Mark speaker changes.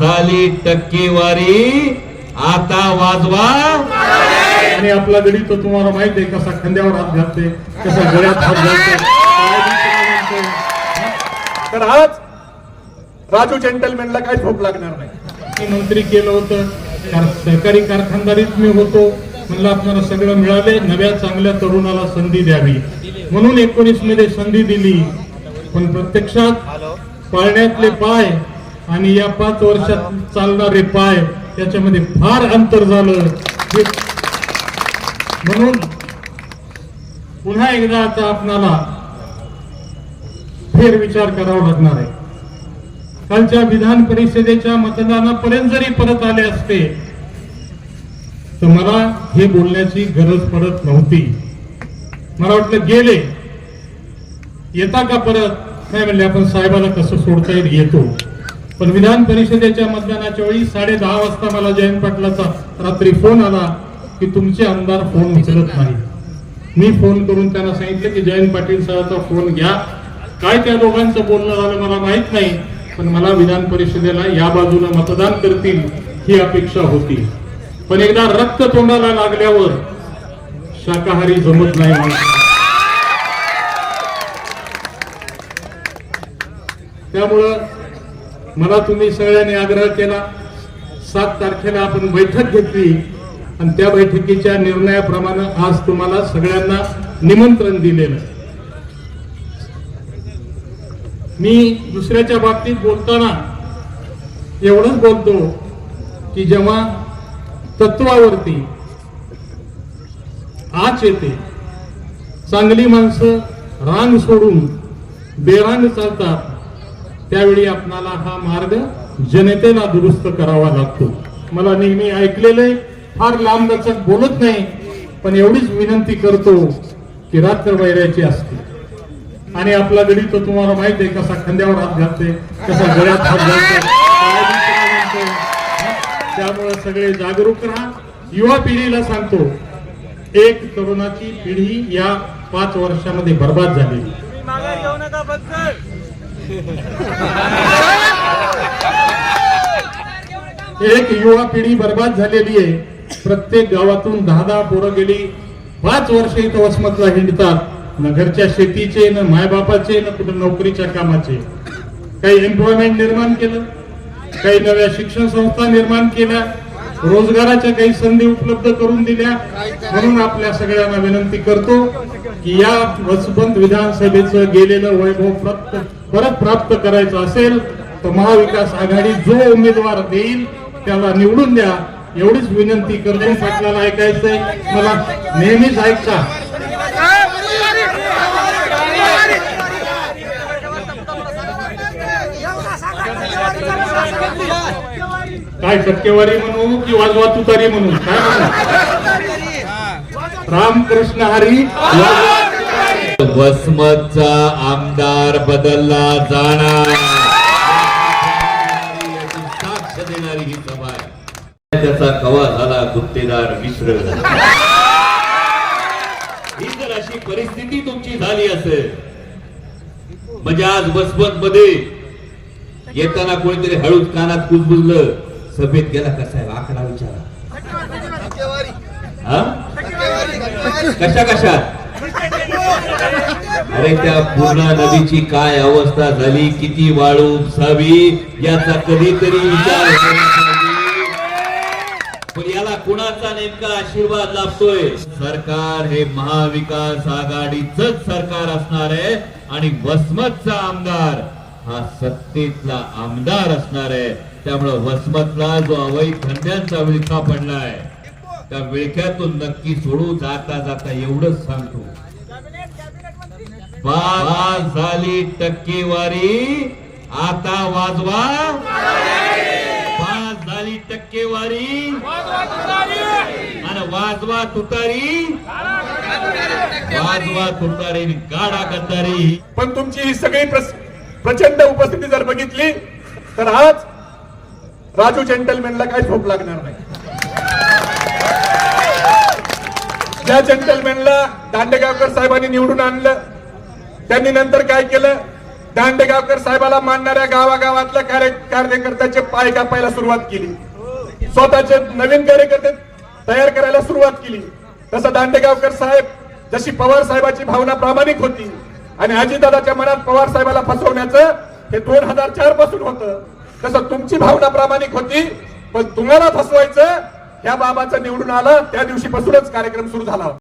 Speaker 1: झाली टक्केवारी. आता वाजवा.
Speaker 2: आणि आपला गडी तो तुम्हाला माहीत आहे कसा खांद्यावर हात घालते कसा गळ्यात हात घालते. तर आज राजू जेंटलमॅनला काय झोप लागणार नाही. मी मंत्री केलं होतं. कार- सहकारी कारखानदारीत मी होतो. म्हणलं आपल्याला सगळं मिळाले नव्या चांगल्या तरुणाला संधी द्यावी. म्हणून एकोणीसमध्ये संधी दिली. पण प्रत्यक्षात पाळण्यातले पाय आणि या पाच वर्षात चालणारे पाय त्याच्यामध्ये फार अंतर झालं. म्हणून पुन्हा एकदा आता आपणाला फेर विचार करावा लागणार आहे. कालच्या विधान परिषदेच्या मतदानापर्यंत जरी परत आले असते तर मला हे बोलण्याची गरज पडत नव्हती. मला वाटलं गेले. येता का परत? नाही म्हणले आपण साहेबाला कसं सोडता येईल? येतो. पण विधान परिषदेच्या मतदानाच्या वेळी साडे दहा वाजता मला जयंत पाटलाचा रात्री फोन आला की तुमचे आमदार फोन उचलत नाही. मी फोन करून त्यांना सांगितलं की जयंत पाटील साहेबांचा फोन घ्या. काय त्या दोघांचं बोलणं झालं मला माहीत नाही पण मला विधान परिषदेला या बाजूला मतदान करतील ही अपेक्षा होती. पण एकदा रक्त तोंडाला लागल्यावर शाकाहारी जमत नाही त्यामुळं मला तुम्ही सगळ्यांनी आग्रह केला. सात तारखेला आपण बैठक घेतली. आणि त्या बैठकीच्या निर्णयाप्रमाणे आज तुम्हाला सगळ्यांना निमंत्रण दिलेलं. मी दुसऱ्याच्या बाबतीत बोलताना एवढंच बोलतो की जेव्हा तत्वावरती आच येते चांगली माणसं रांग सोडून बेरांग चालतात त्यावेळी आपणाला हा मार्ग जनतेला दुरुस्त करावा लागतो. मला नेहमी ऐकलेलं फार लांबलचक बोलत नाही पण एवढीच विनंती करतो की रात्र वैरायची असते. आणि आपला गडी तो तुम्हाला माहीत आहे कसा खांद्यावर हात घालते कसा गळ्यात हात घालते त्यामुळे सगळे जागरूक राहा. युवा पिढीला सांगतो एक तरुणाची पिढी या पाच वर्षामध्ये बर्बाद
Speaker 3: झाली
Speaker 2: एक युवा पिढी बर्बाद झालेली आहे. प्रत्येक गावातून दहा दहा पोरं गेली. पाच वर्ष इथं वसमतला हिंडतात. न घरच्या शेतीचे न मायबापाचे न कुठं नोकरीच्या कामाचे. काही एम्प्लॉयमेंट निर्माण केलं. काही नव्या शिक्षण संस्था निर्माण केल्या. रोजगाराच्या काही संधी उपलब्ध करून दिल्या. म्हणून आपल्या सगळ्यांना विनंती करतो की या वसंत विधानसभेचं गेलेलं वैभव प्राप्त परत प्राप्त करायचं असेल तर महाविकास आघाडी जो उमेदवार देईल त्याला निवडून द्या. एवढीच विनंती करतो. पाटलाला ऐकायचंय. मला नेहमीच ऐकता. काय टक्केवारी म्हणू की वाजवा तुतारी म्हणू? काय म्हणू? रामकृष्ण हरी
Speaker 1: वसमतचा आमदार बदलला जाणार. साक्ष देणारी ही सभा आहे. त्याचा कवा झाला गुत्तेदार मिश्र? ही जर अशी परिस्थिती तुमची झाली असेल म्हणजे आज वसमत मध्ये येताना कोणीतरी हळूच कानात कुजबुजलं सभेत गेला का साहेब? आकडा विचारा. कशा कशा? अरे त्या पूर्णा नदीची काय अवस्था झाली? किती वाळू उपसावी याचा कधीतरी विचार पण याला कुणाचा नेमका आशीर्वाद लाभतोय? सरकार हे महाविकास आघाडीच सरकार असणार आहे आणि वसमतचा आमदार हा सत्तेतला आमदार असणार आहे. त्यामुळं वसमतला जो अवैध धंद्यांचा विळखा पडलाय त्या विळख्यातून नक्की सोडू जाता जाता एवढंच सांगतो. पास झाली टक्केवारी आता वाजवा. पाच झाली टक्केवारी. आणि वाजवा तुतारी. वाजवा तुतारी गाडा गद्दारी.
Speaker 2: पण तुमची ही सगळी प्रचंड उपस्थिती जर बघितली तर आज राजू जेंटलमॅनला काय झोप लागणार नाही. ज्या जेंटलमॅनला दांडेगावकर साहेबांनी निवडून आणलं. त्यांनी नंतर काय केलं?
Speaker 3: दांडेगावकर साहेबाला मानणाऱ्या गावागावातल्या कार्य कार्यकर्त्याचे पाय कापायला सुरुवात केली. स्वतःचे नवीन कार्यकर्ते तयार करायला सुरुवात केली. तसं दांडेगावकर साहेब जशी पवार साहेबाची भावना प्रामाणिक होती आणि अजितदादाच्या मनात पवार साहेबाला फसवण्याचं हे दोन हजार चारपासून होतं. तसं तुमची भावना प्रामाणिक होती पण तुम्हाला फसवायचं ह्या बाबाचं निवडून आलं त्या दिवशीपासूनच कार्यक्रम सुरू झाला होता.